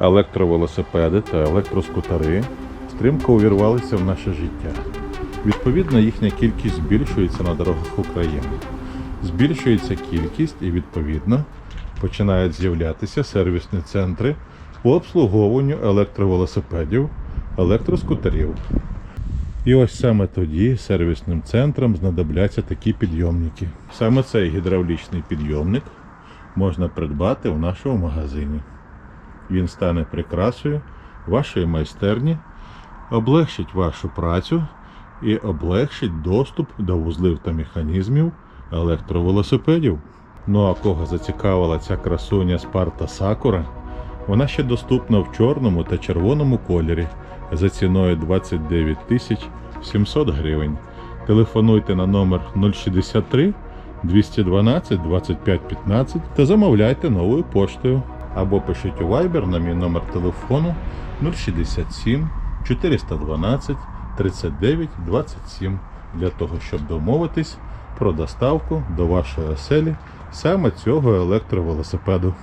Електровелосипеди та електроскутери стрімко увірвалися в наше життя. Відповідно, їхня кількість збільшується на дорогах України. Збільшується кількість і відповідно починають з'являтися сервісні центри по обслуговуванню електровелосипедів, електроскутерів. І ось саме тоді сервісним центрам знадобляться такі підйомники. Саме цей гідравлічний підйомник можна придбати в нашому магазині. Він стане прикрасою вашої майстерні, облегшить вашу працю і облегшить доступ до вузлів та механізмів електровелосипедів. Ну а кого зацікавила ця красуня Спарта Сакура, вона ще доступна в чорному та червоному кольорі за ціною 29 тисяч 700 гривень. Телефонуйте на номер 063 212 25 15 та замовляйте новою поштою. Або пишіть у Viber на мій номер телефону 067 412 39 27 для того, щоб домовитись про доставку до вашої оселі саме цього електровелосипеду.